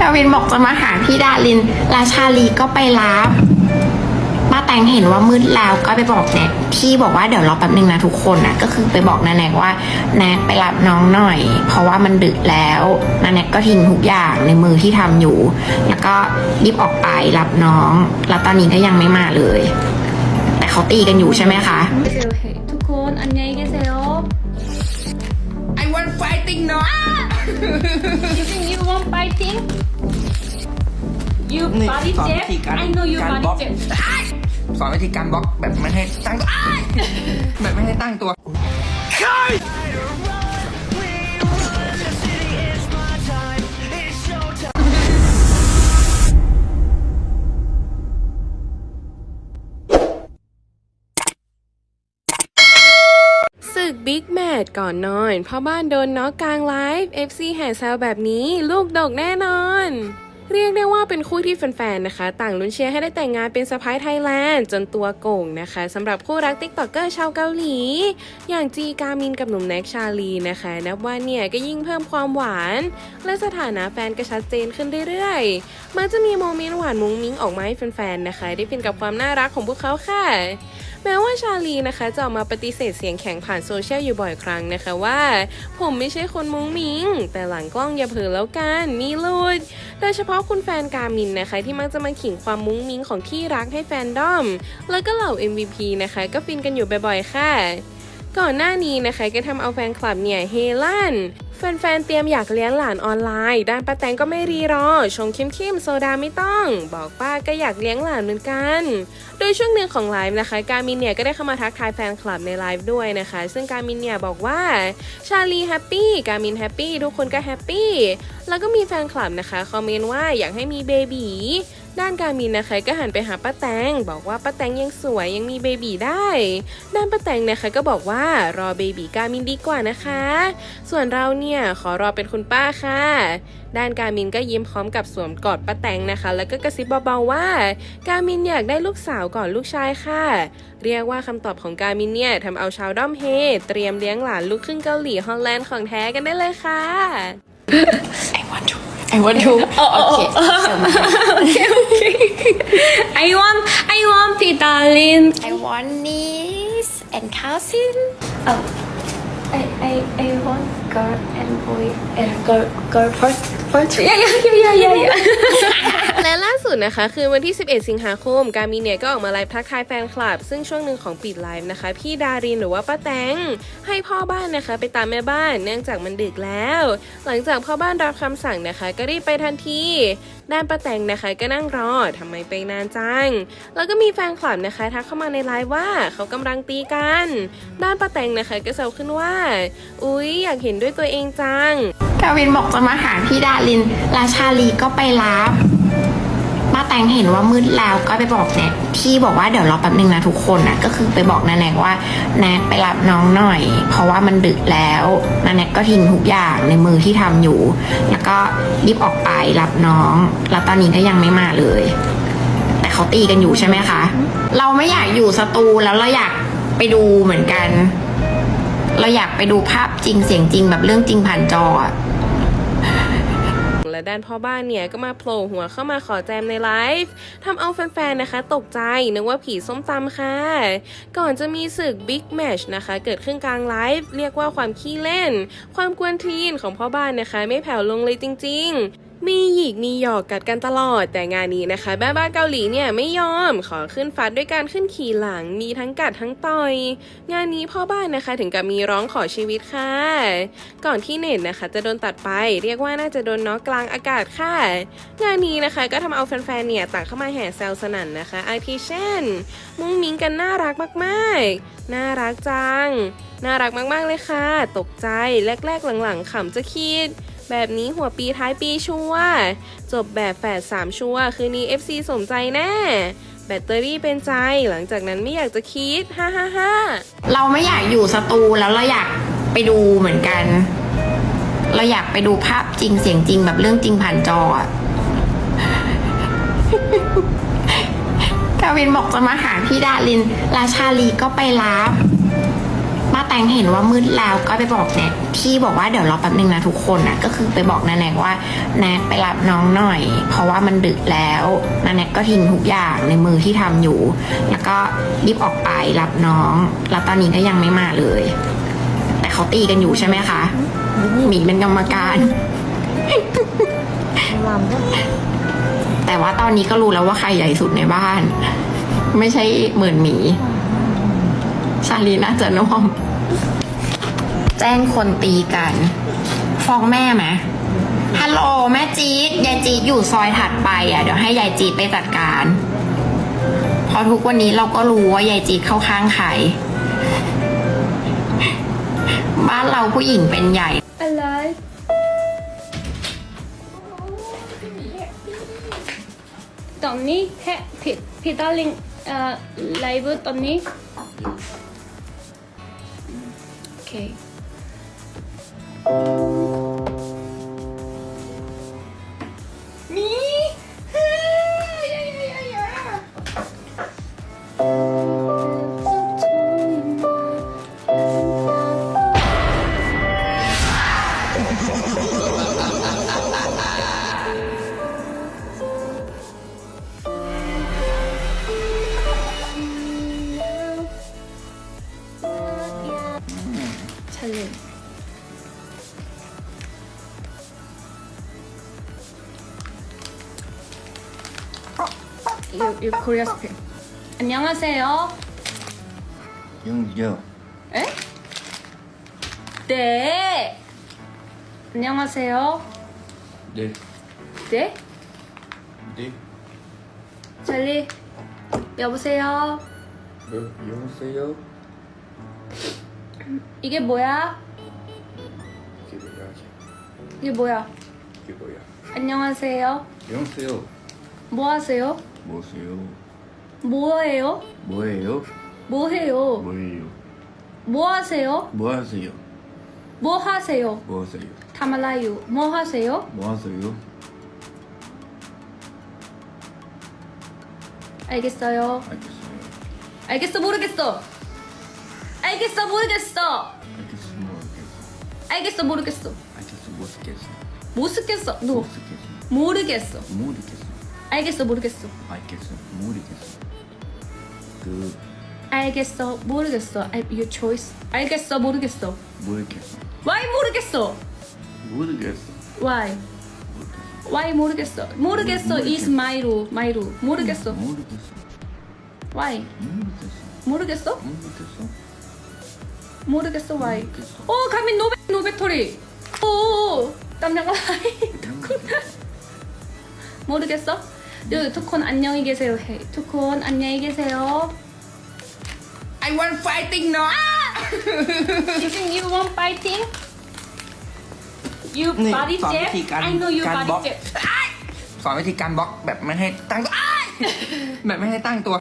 ดาวินบอกจะมาหาพี่ดาริน ราชาลีก็ไปรับป้าแตงเห็นว่ามืดแล้วก็ไปบอกแนกที่บอกว่าเดี๋ยวรอแป๊บนึงนะทุกคนนะก็คือไปบอกนาแนกว่าแนกไปรับน้องหน่อย เพราะว่ามันดึกแล้วนาแนกก็ทิ้งทุกอย่างในมือที่ทำอยู่ แล้วก็รีบออกไปรับน้อง แล้วตอนนี้ก็ยังไม่มาเลย แต่เขาตีกันอยู่ใช่ไหมคะทุกคนอันนี้กันเซล I want fighting no you think you want fighting You นี่ body สอน jet? วิธีการ I know you การ body บล็อก jet. สอนวิธีการบล็อกแบบไม่ให้ตั้งตัวอ้ายแบบไม่ให้ตั้งตัว ศึกบิ๊กแมตช์ก่อนนอนพ่อบ้านโดนน็อกกลางไลฟ์ FC แห่แซวแบบนี้ลูกดกแน่นอน เรียกได้ว่าเป็นคู่ที่แฟนๆ นะคะ ต่างลุ้นเชียร์ให้ได้แต่งงานเป็นสะพ้ายไทยแลนด์จนตัวโก่งนะคะสำหรับคู่รักติ๊กต็อกเกอร์ชาวเกาหลี อย่างจีกามินกับหนุ่มแน็กชาลีนะคะ นับว่าเนี่ยก็ยิ่งเพิ่มความหวาน และสถานะแฟนก็ชัดเจนขึ้นเรื่อยๆ มันจะมีโมเมนต์หวานมุ้งมิ้งออกมาให้แฟนๆ นะคะ ได้ฟินกับความน่ารักของพวกเขาค่ะ แม้ว่าชาลีนะคะจะออกมาปฏิเสธเสียงแข็งผ่านโซเชียลอยู่บ่อยครั้งนะคะว่า ผมไม่ใช่คนมุ้งมิ้งแต่หลังกล้องอย่าเผลอแล้วกันมีลุดโดยเฉพาะคุณแฟนกามินนะคะ ที่มักจะมาขิงความมุ้งมิ้งของที่รักให้แฟนดอม แล้วก็เหล่า MVP นะคะ ก็ฟินกันอยู่บ่อยๆ ค่ะ ก่อนหน้านี้นะคะก็ทำเอาแฟนคลับเนี่ยเฮลั่น แฟนๆ เตรียมอยากเลี้ยงหลานออนไลน์ ด้านป้าแตงก็ไม่รีรอ ชงเข้มโซดาไม่ต้อง บอกป้าก็อยากเลี้ยงหลานเหมือนกัน โดยช่วงหนึ่งของไลฟ์นะคะ การมินเนี่ยก็ได้เข้ามาทักทายแฟนคลับในไลฟ์ด้วยนะคะ ซึ่งการมินเนี่ยบอกว่าชาลีแฮปปี้ การมินแฮปปี้ ทุกคนก็แฮปปี้ แล้วก็มีแฟนคลับนะคะคอมเมนต์ว่าอยากให้มีเบบี ด้านการมินนะคะก็หันไปหาป้าแตง บอกว่าป้าแตงยังสวยยังมีเบบีได้ ด้านป้าแตงนะคะก็บอกว่ารอเบบีการมินดีกว่านะคะ ส่วนเราเนี่ยขอรอเป็นคุณป้าค่ะ ด้านการมินก็ยิ้มพร้อมกับสวมกอดป้าแตงนะคะ แล้วก็กระซิบเบาๆว่า การมินอยากได้ลูกสาวก่อนลูกชายค่ะ เรียกว่าคำตอบของการมินเนี่ยทำเอาชาวด้อมเฮเตรียมเลี้ยงหลานลูกครึ่งเกาหลีฮอลแลนด์ของแท้กันได้เลยค่ะ I want to I want to โอเค okay, okay. I want, I want it, darling. I want niece and cousin Oh, I, I, I want girl and boy and girl, girl first, first. Yeah, yeah, yeah, yeah, yeah, และล่าสุดนะคะคือวันที่ 11 สิงหาคม การมีเนี่ยก็ออกมาไลฟ์ทักทายแฟนคลับ ซึ่งช่วงหนึ่งของปิดไลฟ์นะคะ พี่ดารินหรือว่าป้าแตงให้พ่อบ้านนะคะ ไปตามแม่บ้านเนื่องจากมันดึกแล้ว หลังจากพ่อบ้านรับคำสั่งนะคะ ก็รีบไปทันที ด้านป้าแตงนะคะ ก็นั่งรอทำไมไปนานจัง แล้วก็มีแฟนคลับนะคะ ทักเข้ามาในไลฟ์ว่าเขากำลังตีกัน ด้านป้าแตงนะคะก็แซวขึ้นว่า อุ๊ยอยากเห็นด้วยตัวเองจัง กาวินบอกจะมาหาพี่ดาริน ราชาลีก็ไปรับป้าแตงเห็นว่ามืดแล้วก็ไปบอกแนกพี่บอกว่าเดี๋ยวรอแป๊บนึงนะทุกคนนะก็คือไปบอกนาแนกว่าแนกไปรับน้องหน่อย เพราะว่ามันดึกแล้วนาแนกก็ทิ้งทุกอย่างในมือที่ทำอยู่ แล้วก็รีบออกไปรับน้อง แล้วตอนนี้ก็ยังไม่มาเลย แต่เขาตีกันอยู่ใช่ไหมคะ เราไม่อยากอยู่สตูแล้วเราอยากไปดูเหมือนกัน เราอยากไปดูภาพจริงเสียงจริงแบบเรื่องจริงผ่านจออะและด้านพ่อบ้านเนี่ยก็มาโผล่หัวเข้ามาขอแจมในไลฟ์ทำเอาแฟนๆ นะคะ ตกใจ นึกว่าผีส้มตำค่ะ ก่อนจะมีศึกบิ๊กแมชนะคะ เกิดขึ้นกลางไลฟ์ เรียกว่าความขี้เล่น ความกวนทีนของพ่อบ้านนะคะ ไม่แผ่วลงเลยจริง ๆ มีหยิกมีหยอกกัดกันตลอด แต่งานนี้นะคะแม่บ้านเกาหลีเนี่ยไม่ยอมขอขึ้นฟัดด้วยการขึ้นขี่หลังมีทั้งกัดทั้งต่อย งานนี้พ่อบ้านนะคะถึงกับมีร้องขอชีวิตค่ะ ก่อนที่เน็ตนะคะ จะโดนตัดไป เรียกว่าน่าจะโดนน็อกกลางอากาศค่ะ งานนี้นะคะก็ทำเอาแฟนๆเนี่ยต่างเข้ามาแห่แซวสนั่นนะคะอาทิเช่น มุ้งมิ้งกันน่ารักมากๆ น่ารักจัง น่ารักมากๆเลยค่ะ ตกใจแรกๆหลังๆขำจะคิด แบบนี้หัวปีท้ายปีชัวจบแบบแฝด3ชัวคืนนี้ FC สมใจแน่ แบตเตอรี่เป็นใจหลังจากนั้นไม่อยากจะคิดฮ่าฮ่าฮ่าเราไม่อยากอยู่สตูแล้วเราอยากไปดูเหมือนกัน เราอยากไปดูภาพจริงเสียงจริงแบบเรื่องจริงผ่านจออะ กาวินบอกจะมาหาพี่ดาริน ราชาลีก็ไปรับาแตแตงเห็นว่ามืดแล้วก็ไปบอกแน็กที่บอกว่าเดี๋ยวรอแป๊บนึงนะทุกคนนะก็คือไปบอกนาแนกว่าแน็กไปรับน้องหน่อย เพราะว่ามันดึกแล้วนาแนกก็ทิ้งทุกอย่างในมือที่ทำอยู่ แล้วก็รีบออกไปรับน้อง แล้วตอนนี้ก็ยังไม่มาเลย แต่เขาตีกันอยู่ใช่ไหมคะหมีเป็นกรรมการแต่ว่าตอนนี้ก็รู้แล้วว่าใครใหญ่สุดในบ้าน ไม่ใช่เหมือนหมีชาลีน่าจะน่วม แจ้งคนตีกัน ฟ้องแม่ไหมฮัลโหลแม่จี๊ดยายจี๊ดอยู่ซอยถัดไปอะเดี๋ยวให้ยายจี๊ดไปจัดการเพราะทุกวันนี้เราก็รู้ว่ายายจี๊ดเข้าข้างใครบ้านเราผู้หญิงเป็นใหญ่ alive ตอนนี้แฮะผิดผิดดาริงเอ่อไลฟ์ตอนนี้ โ 유, 유 코리아 스페인 안녕하세요 영지요. 에? 네 안녕하세요 네. 네? 네. 찰리 여보세요 네. 여보세요. 이게 뭐야? 이게 뭐야지? 이게 뭐야? 이게 뭐야? 안녕하세요 여보세요. 뭐 하세요? 뭐세요? 뭐해요? 뭐예요? 뭐해요? 뭐예요? 뭐 하세요? 뭐 하세요? 뭐 하세요? 뭐 하세요? 타말라유 뭐 하세요? 뭐 하세요? 알겠어요 알겠어요. 알겠어 모르겠어 알겠어 모르겠어 알겠어. 모르겠어. 알겠어 모르겠어 알겠어. 모르겠어. 못 쓰겠어 너 모르겠어. 모르겠어 모르겠어. 알겠어 모르겠어 알겠어. 모르겠어. 그 알겠어 모르겠어 I, your choice 알겠어 모르겠어 모르겠어. why 모르겠어 모르겠어. why 모르겠어. why 모르겠어 모르겠어 is my rule my rule 모르겠어 모르겠어. why 모르겠어. 모르겠어 모르겠어. 모르겠어 why. 오 가민 노베 노베토리 오 땀나가 모르겠어 여ทุกคน 안녕히 계세요 해ทุกคน 안녕히 계세요 I want fighting now. Isn't you want fighting you นี่ body สอนวิ jet ธีการ I know you การ body บล็อก jet สอนวิธีการบล็อกแบบไม่ให้ตั้งตัวอ้ายแบบไม่ให้ตั้งตัว